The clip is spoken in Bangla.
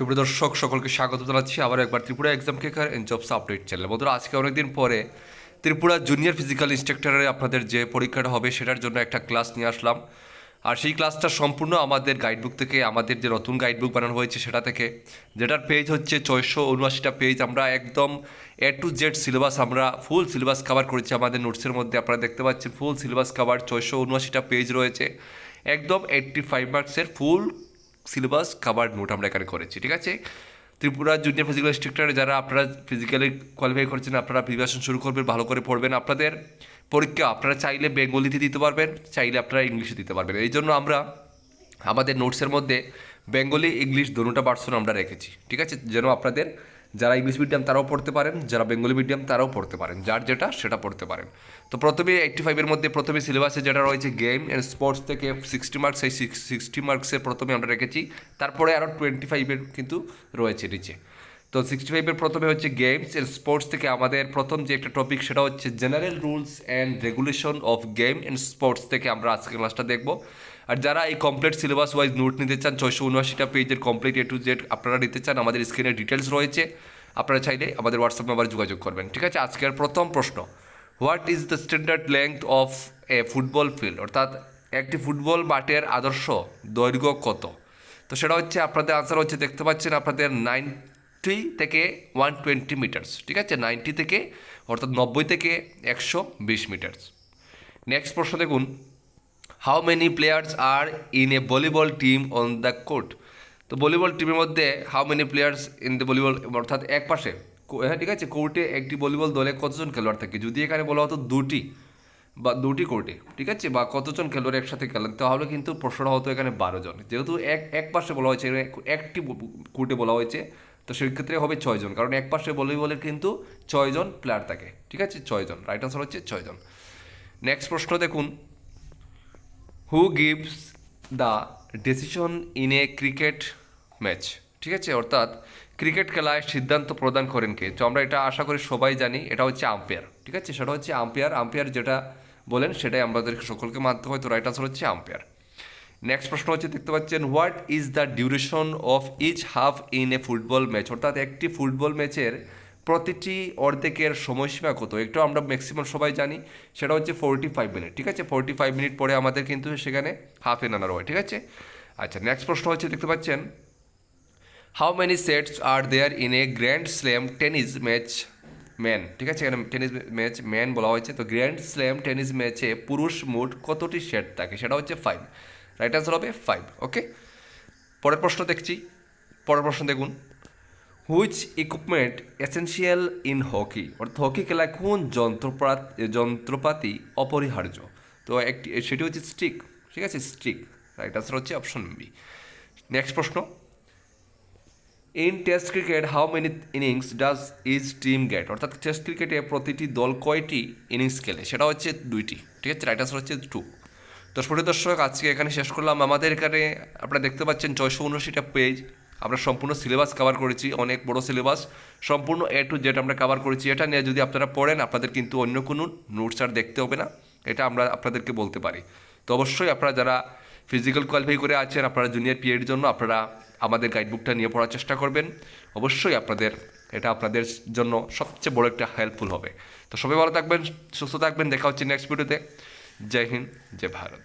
সুপ্রিয় দর্শক, সকলকে স্বাগত জানাচ্ছি। আবার একবার ত্রিপুরা এক্সাম কেকার এন্ড জবস আপডেট চ্যানেল বন্ধুরা, আজকে অনেকদিন পরে ত্রিপুরা জুনিয়র ফিজিক্যাল ইনস্ট্রাক্টরে আপনাদের যে পরীক্ষাটা হবে, সেটার জন্য একটা ক্লাস নিয়ে আসলাম। আর সেই ক্লাসটা সম্পূর্ণ আমাদের গাইডবুক থেকে, আমাদের যে নতুন গাইডবুক বানানো হয়েছে, সেটা থেকে। যেটার পেজ হচ্ছে ছয়শো উনআশিটা পেজ আমরা একদম এ টু জেড সিলেবাস আমরা ফুল সিলেবাস কভার করেছি আমাদের নোটসের মধ্যে। আপনারা দেখতে পাচ্ছেন ফুল সিলেবাস কভার ছয়শো উনআশিটা পেজ রয়েছে। একদম এইট্টি ফাইভ মার্কসের ফুল সিলেবাস কাভার নোট আমরা এখানে করেছি, ঠিক আছে? ত্রিপুরা জুনিয়র ফিজিক্যাল ইনস্ট্রাক্টর যারা আপনারা ফিজিক্যালি কোয়ালিফাই করছেন, আপনারা প্রিপারেশন শুরু করবেন, ভালো করে পড়বেন আপনাদের। পরীক্ষা, আপনারা চাইলে বেঙ্গলিতে দিতে পারবেন, চাইলে আপনারা ইংলিশে দিতে পারবেন। এই জন্য আমরা আমাদের নোটসের মধ্যে বেঙ্গলি, ইংলিশ, দোনোটা ভার্সন আমরা রেখেছি, ঠিক আছে? যেন আপনাদের যারা ইংলিশ মিডিয়াম তারাও পড়তে পারেন, যারা বেঙ্গলি মিডিয়াম তারাও পড়তে পারেন, যার যেটা সেটা পড়তে পারেন। তো প্রথমে এইট্টি ফাইভের মধ্যে প্রথমে সিলেবাসে যেটা রয়েছে গেম অ্যান্ড স্পোর্টস থেকে সিক্সটি মার্কস এই সিক্সটি মার্কসের প্রথমে আমরা রেখেছি। তারপরে আরও টোয়েন্টি ফাইভের কিন্তু রয়েছে নিচে। তো সিক্সটি ফাইভের প্রথমে হচ্ছে গেমস অ্যান্ড স্পোর্টস থেকে আমাদের প্রথম যে একটা টপিক সেটা হচ্ছে general rules and regulation of game and sports থেকে আমরা আজকে ক্লাসটা দেখব। আর যারা এই কমপ্লিট সিলেবাস ওয়াইজ নোট নিতে চান, ছয়শো উনআশিটা পেজের কমপ্লিট এ টু জেড আপনারা নিতে চান, আমাদের স্ক্রিনে ডিটেলস রয়েছে। আপনারা চাইলে আমাদের হোয়াটসঅ্যাপ নাম্বারে যোগাযোগ করবেন, ঠিক আছে? আজকের প্রথম প্রশ্ন what is the standard length of a football field অর্থাৎ একটি ফুটবল মাঠের আদর্শ দৈর্ঘ্য কত? তো সেটা হচ্ছে, আপনাদের আনসার হচ্ছে, দেখতে পাচ্ছেন আপনাদের নাইনটি থেকে ওয়ান টোয়েন্টি মিটার্স ঠিক আছে? নাইনটি থেকে, অর্থাৎ নব্বই থেকে একশো বিশ মিটার্স নেক্সট প্রশ্ন দেখুন how many players are in a volleyball team on the court তো ভলিবল টিমের মধ্যে how many players in the volleyball অর্থাৎ এক পাশে। হ্যাঁ ঠিক আছে কোর্টে একটি ভলিবল দলে কতজন খেলোয়াড় থাকে? যদি এখানে বলা হতো দুটি বা দুটি কোর্টে ঠিক আছে, বা কতজন খেলোয়াড় একসাথে খেলেন, তাহলে কিন্তু প্রশ্নটা হতো এখানে বারো জন। যেহেতু এক এক পাশে বলা হয়েছে একটি কোর্টে বলা হয়েছে, তো সেক্ষেত্রে হবে ছয়জন কারণ এক পাশে ভলিবলের কিন্তু ছয়জন প্লেয়ার থাকে, ঠিক আছে ছয়জন রাইট আনসার হচ্ছে ছয়জন নেক্সট প্রশ্ন দেখুন। Who gives the decision in a cricket match ঠিক আছে? অর্থাৎ ক্রিকেট খেলায় সিদ্ধান্ত প্রদান করেন কে? তো আমরা এটা আশা করি সবাই জানি, এটা হচ্ছে আম্পায়ার ঠিক আছে? সেটা হচ্ছে আম্পায়ার আম্পায়ার যেটা বলেন, সেটাই আমাদের সকলকে মানতে হয়। তো রাইট আনসার হচ্ছে আম্পায়ার নেক্সট প্রশ্ন হচ্ছে, দেখতে পাচ্ছেন what is the duration of each half in a football match অর্থাৎ একটি ফুটবল ম্যাচের প্রতিটি অর্ধেকের সময়সীমা কত? একটু আমরা ম্যাক্সিমাম সবাই জানি, সেটা হচ্ছে ফোরটি ফাইভ মিনিট ঠিক আছে? ফোরটি ফাইভ মিনিট পরে আমাদের কিন্তু সেখানে হাফ এন আনার হয়, ঠিক আছে? আচ্ছা নেক্সট প্রশ্ন হচ্ছে, দেখতে পাচ্ছেন? How many sets are there in a grand slam tennis match man ঠিক আছে? এখানে টেনিস ম্যাচ ম্যান বলা হয়েছে। তো গ্র্যান্ড স্ল্যাম টেনিস ম্যাচে পুরুষ মোট কতটি সেট থাকে? সেটা হচ্ছে ফাইভ রাইট আনসার হবে ফাইভ ওকে পরের প্রশ্ন দেখছি। পরের প্রশ্ন দেখুন। Which equipment essential in hockey অর্থাৎ হকি খেলায় কোন যন্ত্রপাত, যন্ত্রপাতি অপরিহার্য? তো একটি, সেটি হচ্ছে স্টিক ঠিক আছে? স্টিক রাইট আনসার হচ্ছে অপশন বি নেক্সট প্রশ্ন. In test cricket how many innings does is team get অর্থাৎ টেস্ট ক্রিকেটে প্রতিটি দল কয়টি ইনিংস খেলে? সেটা হচ্ছে দুইটি, ঠিক আছে? রাইট আনসার হচ্ছে টু সুপ্রিয় দর্শক, আজকে এখানে শেষ করলাম। আমাদের এখানে আপনারা দেখতে পাচ্ছেন ছয়শো উনআশিটা পেজ আমরা সম্পূর্ণ সিলেবাস কভার করেছি, অনেক বড় সিলেবাস সম্পূর্ণ এ টু জেড আমরা কভার করেছি। এটা নিয়ে যদি আপনারা পড়েন, আপনাদের কিন্তু অন্য কোনো নোটস আর দেখতে হবে না। এটা আমরা আপনাদেরকে বলতে পারি। তো অবশ্যই আপনারা যারা ফিজিক্যাল কোয়ালিফাই করে আছেন, আপনারা জুনিয়র পিএর জন্য আপনারা আমাদের গাইডবুকটা নিয়ে পড়ার চেষ্টা করবেন। অবশ্যই আপনাদের, এটা আপনাদের জন্য সবচেয়ে বড় একটা হেল্পফুল হবে। তো সবাই ভালো থাকবেন, সুস্থ থাকবেন। দেখা হচ্ছে নেক্সট ভিডিওতে জয় হিন্দ, জয় ভারত।